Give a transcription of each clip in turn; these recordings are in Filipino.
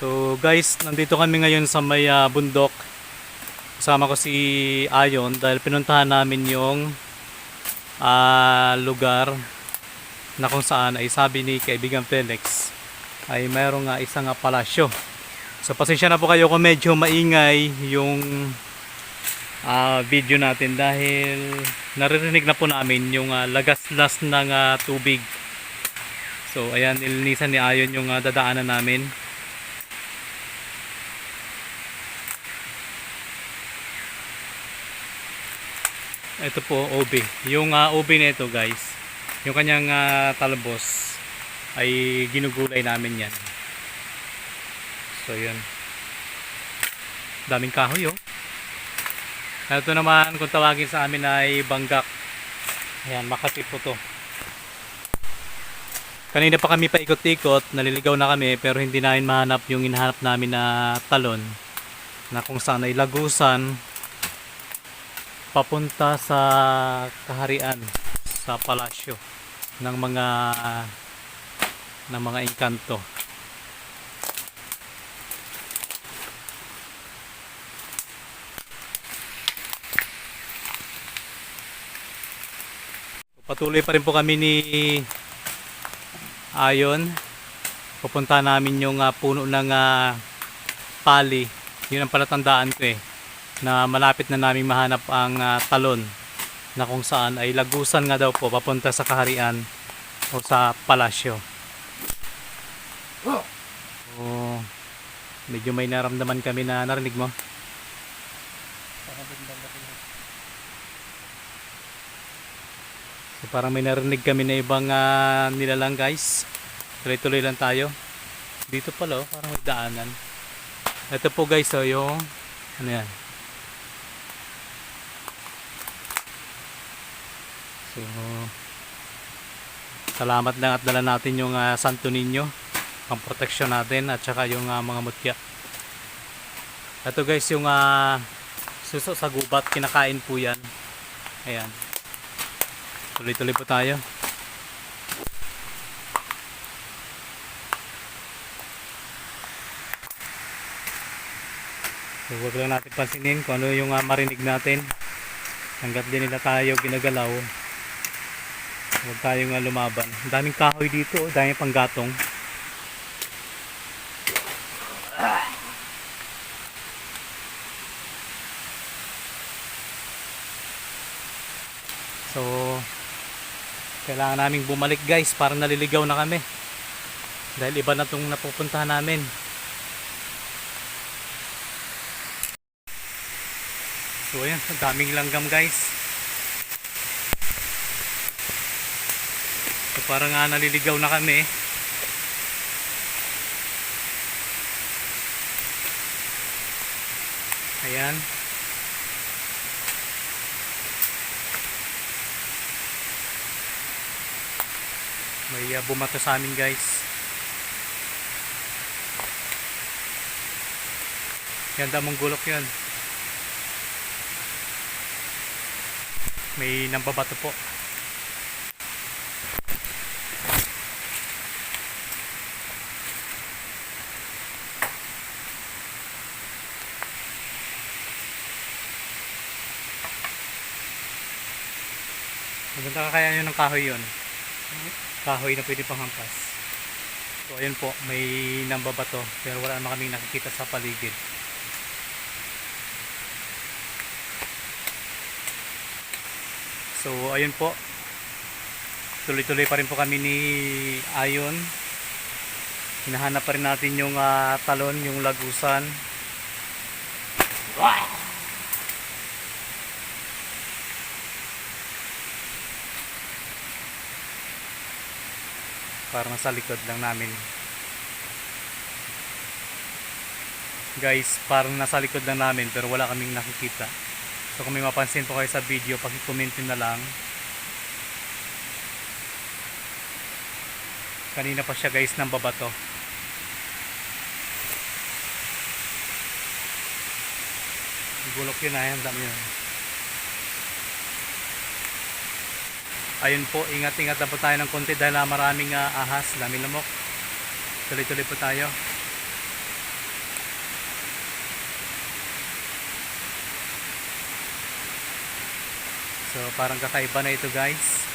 So guys, nandito kami ngayon sa may ah, bundok. Kasama ko si Ayon dahil pinuntahan namin yung ah, lugar na kung saan ay sabi ni kaibigan Felix ay mayroong nga isang ah, palasyo. So pasensya na po kayo kung medyo maingay yung ah, video natin dahil naririnig na po namin yung ah, lagaslas ng ah, tubig. So ayan, nilinisan ni Ayon yung ah, dadaanan namin. Ito po, OB. Yung uh, OB na ito guys, yung kanyang ah, talbos ay ginugulay namin yan. So yun. Daming kahoy oh. Ito naman kung tawagin sa amin ay banggak. Ayan, Makati po to. Kanina pa kami paikot-ikot, naliligaw na kami pero hindi namin mahanap yung hinahanap namin na talon na kung saan ay lagusan papunta sa kaharian sa palasyo ng mga ng mga engkanto. Patuloy pa rin po kami ni Ayon. Pupunta namin yung ah, puno ng ah, pali. Yun ang palatandaan ko eh na malapit na naming mahanap ang ah, talon na kung saan ay lagusan nga daw po papunta sa kaharian o sa palasyo. Oh, medyo may naramdaman kami na narinig mo. So, parang may narinig kami na ibang ah, nilalang guys. Tuloy-tuloy lang tayo. Dito pala oh, parang may daanan. Ito po guys oh, yung ano yan, So, salamat lang at dala natin yung ah, Santo Niño pang proteksyon natin at saka yung ah, mga mutya. Ito guys yung ah, suso sa gubat, kinakain po yan. Ayan. Tuloy-tuloy po tayo. So, huwag lang natin pansinin kung ano yung ah, marinig natin. Hanggat din nila tayo ginagalaw. Huwag tayong lumaban. Ang daming kahoy dito, oh. daming panggatong. So, kailangan naming bumalik guys para naliligaw na kami. Dahil iba na itong napupuntahan namin. So ayan, daming langgam guys. So parang nga naliligaw na kami. Ayan. May uh, bumato sa amin guys. Ganda mong gulok yun. May nambabato po. Ka kaya yun ng kahoy yun. Kahoy na pwede pang hampas. So ayun po, may nambabato pero wala naman kaming nakikita sa paligid. So ayun po. Tuloy-tuloy pa rin po kami ni Ayon. Hinahanap pa rin natin yung ah, talon, yung lagusan. Parang sa likod lang namin. Guys, parang nasa likod lang namin pero wala kaming nakikita. So kung may mapansin po kayo sa video, paki-comment nyo na lang. Kanina pa siya guys ng babato. Gulok yun ay, ang dami yun. ayun po ingat-ingat na po tayo ng konti dahil na maraming uh, ahas daming lamok. Tuloy-tuloy po tayo. So parang kakaiba na ito guys.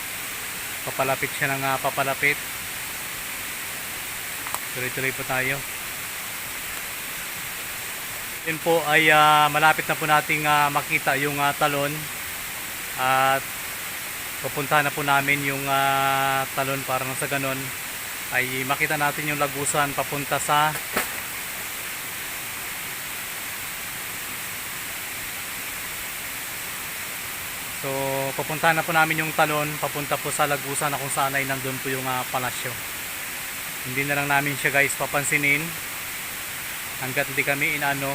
Papalapit siya ng uh, papalapit. Tuloy-tuloy po tayo. Yun po ay uh, malapit na po nating uh, makita yung uh, talon. At uh, pupuntahan na po namin yung ah, talon para sa ganon ay makita natin yung lagusan papunta sa So, pupuntahan na po namin yung talon, papunta po sa Lagusan na kung saan ay nandun po yung ah, palasyo. Hindi na lang namin siya guys papansinin. Hanggat hindi kami inano,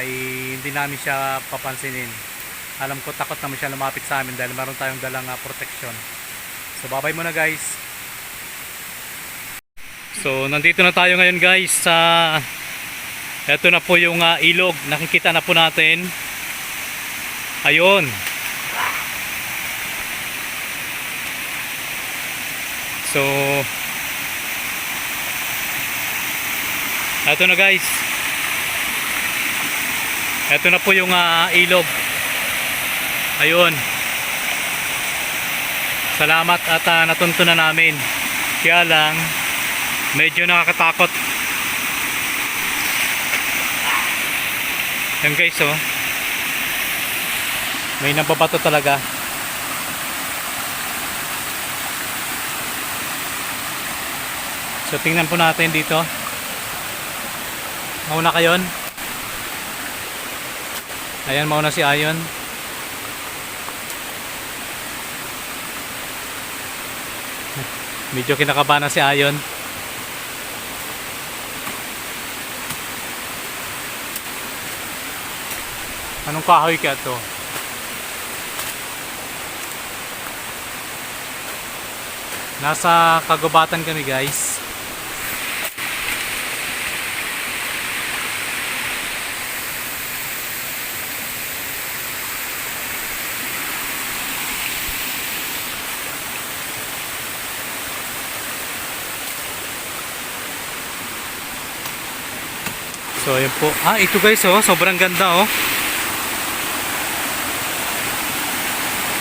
ay hindi namin siya papansinin. Alam ko takot naman siya lumapit sa amin dahil meron tayong dalang ah, protection. So, babay muna guys. So, nandito na tayo ngayon guys sa... Ito na po yung ah, ilog. Nakikita na po natin. Ayun. So, ito na guys. Ito na po yung ah, ilog. Ayun. Salamat at uh, natunto na namin. Kaya lang, medyo nakakatakot. Yan guys oh. May nababato talaga. So tingnan po natin dito. Mauna kayon. Ayan, mauna si Ayon. Medyo kinakabahan na si Ayon. Anong kahoy kaya to? Nasa kagubatan kami guys. So ayun po. Ah, ito guys oh, sobrang ganda oh.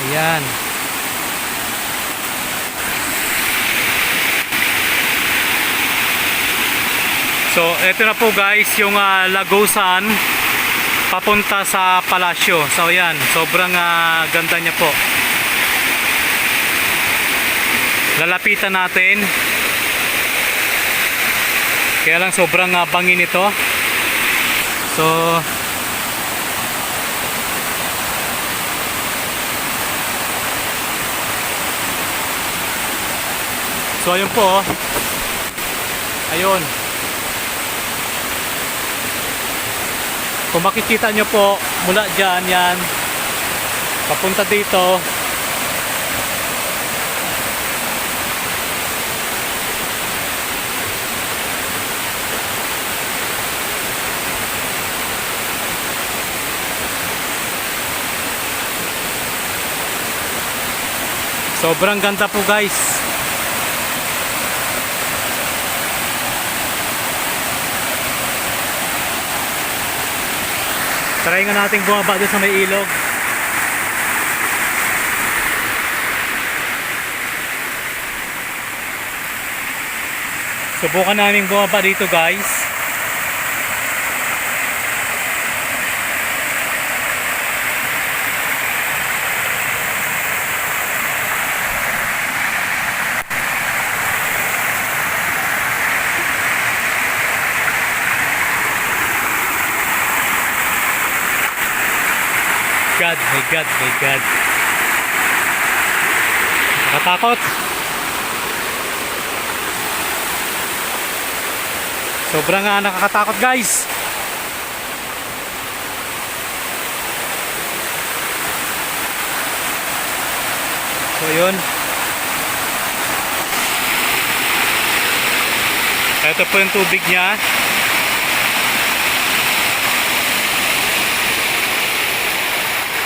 Ayan. So, ito na po guys yung ah, Lagusan papunta sa palasyo. So, ayan, sobrang ah, ganda niya po. Lalapitan natin. Kaya lang sobrang ah, bangin ito. So, So, ayun po. oh. Ayun. Kung makikita nyo po, mula dyan, yan, papunta dito, sobrang ganda po guys. Try nga nating bumaba doon sa may ilog. Subukan namin bumaba dito guys. God, my God, my God. Nakatakot. Sobrang nga nakakatakot guys. So yun. Ito po yung tubig niya.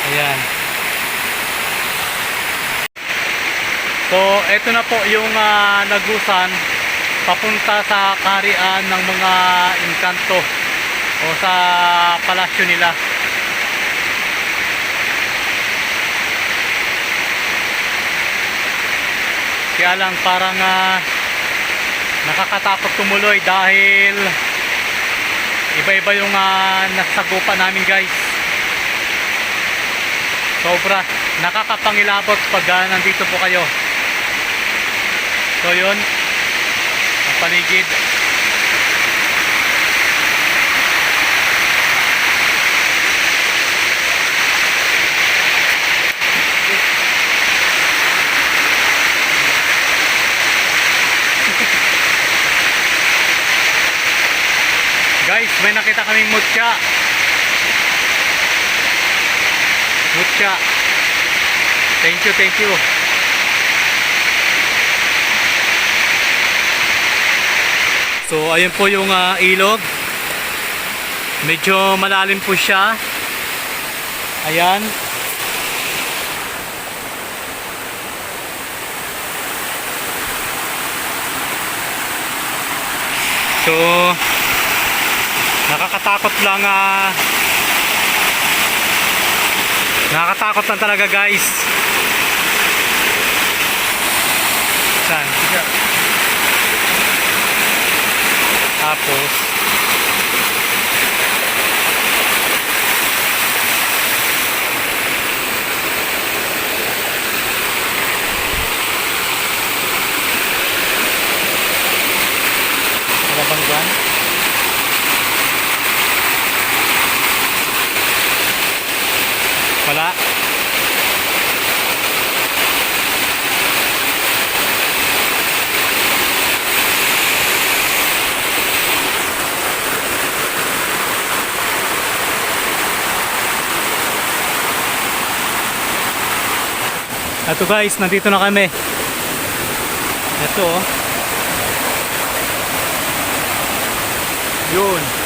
Ayan. So, eto na po yung uh, nagusan papunta sa karian ng mga inkanto o sa palasyo nila. Kaya lang parang uh, nakakatakot tumuloy dahil iba-iba yung uh, nasagupa namin guys. Sobra. Nakakapangilabot pag ah, nandito po kayo. So yun. Ang paligid. Guys, may nakita kaming mutya. Mutya. Thank you, thank you. So, ayun po yung ah, ilog. Medyo malalim po siya. Ayan. So, nakakatakot lang ah nakakatakot lang talaga guys saan? tapos wala bang dyan? Wala. Ito guys, nandito na kami. Ito oh. Yun.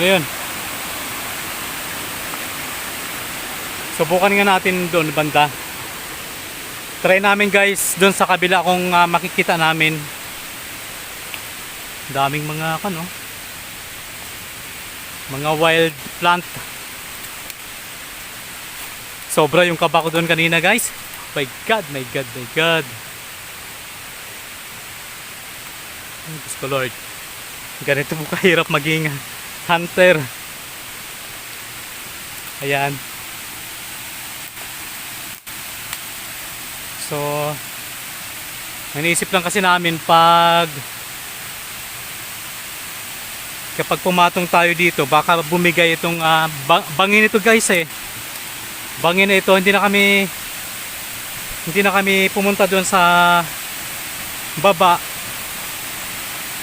Sige yun. Subukan nga natin doon banda. Try namin guys doon sa kabila kung ah, makikita namin. Daming mga ano. Mga wild plant. Sobra yung kaba ko doon kanina guys. My God, my God, my God. Diyos ko Lord. Ganito po kahirap maging hunter. Ayan. So, nanisip lang kasi namin pag kapag pumatong tayo dito, baka bumigay itong ah, ba- bangin ito guys eh. Bangin ito, hindi na kami hindi na kami pumunta doon sa baba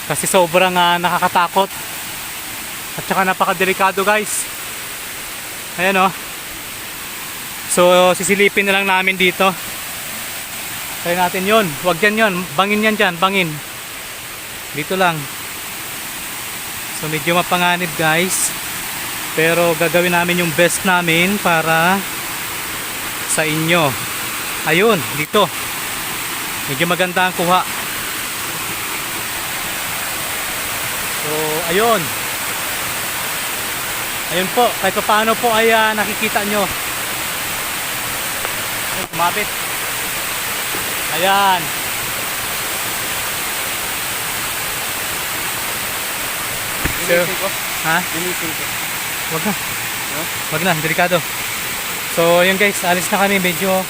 kasi sobrang ah, nakakatakot at saka napakadelikado guys. Ayan oh. So sisilipin na lang namin dito. Try natin yon wag yan yon bangin yan dyan. Bangin. Dito lang. So medyo mapanganib guys. Pero gagawin namin yung best namin para sa inyo. Ayun dito. Medyo maganda ang kuha. So ayun ayun po kahit pa paano po ay ah, nakikita nyo ayun, kumapit ayan so, ha? Wag na. Wag na, delikado. So, yun guys, alis na kami. Medyo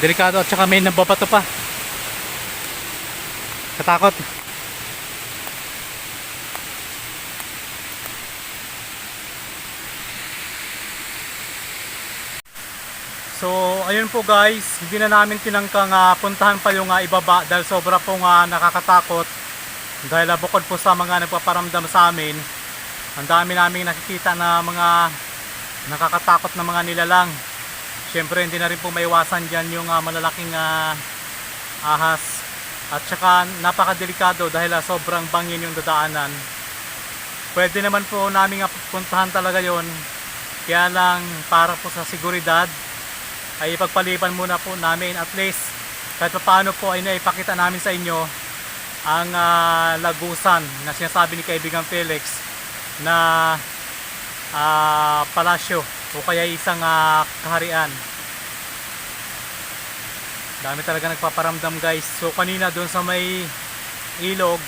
delikado at saka may nababato pa. Katakot. So, ayun po guys, hindi na namin tinangkang ah, puntahan pa yung ah, ibaba dahil sobra pong ah, nakakatakot. Dahil ah, bukod po sa mga nagpaparamdam sa amin, ang dami naming nakikita na mga nakakatakot na mga nilalang. Siyempre hindi na rin po maiwasan dyan yung ah, malalaking ah, ahas. At saka napakadelikado dahil ah, sobrang bangin yung dadaanan. Pwede naman po namin nga puntahan talaga yon. Kaya lang para po sa seguridad ay ipagpaliban muna po namin at least kahit paano po ay naipakita namin sa inyo ang ah, lagusan na sinasabi ni kaibigan Felix na ah, palasyo o kaya isang ah, kaharian. Dami talaga nagpaparamdam guys. So kanina doon sa may ilog,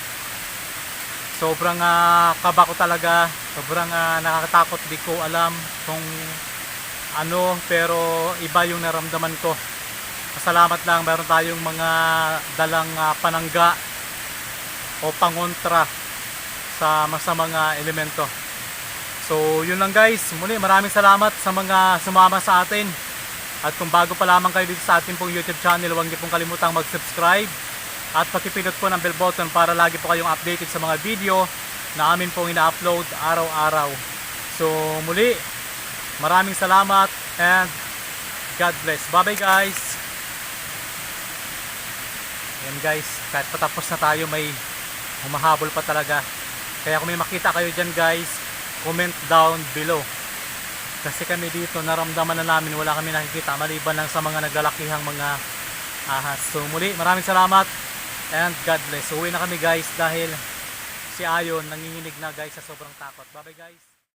sobrang ah, kaba ko talaga. Sobrang ah, nakakatakot. Di ko alam kung ano, pero iba yung naramdaman ko. Pasalamat lang, meron tayong mga dalang ah, panangga o pangontra sa masamang ah, elemento. So, yun lang guys. Muli, maraming salamat sa mga sumama sa atin. At kung bago pa lamang kayo dito sa ating pong YouTube channel, huwag niyo pong kalimutang mag-subscribe at pakipindot po ng bell button para lagi po kayong updated sa mga video na amin pong ina-upload araw-araw. So, muli, maraming salamat and God bless. Bye-bye guys! Ayan guys, kahit patapos na tayo may humahabol pa talaga. Kaya kung may makita kayo dyan guys, comment down below. Kasi kami dito naramdaman na namin wala kami nakikita maliban lang sa mga naglalakihang mga ahas. So muli maraming salamat and God bless. Uwi na kami guys dahil si Ayon nanginginig na guys sa sobrang takot. Bye bye guys.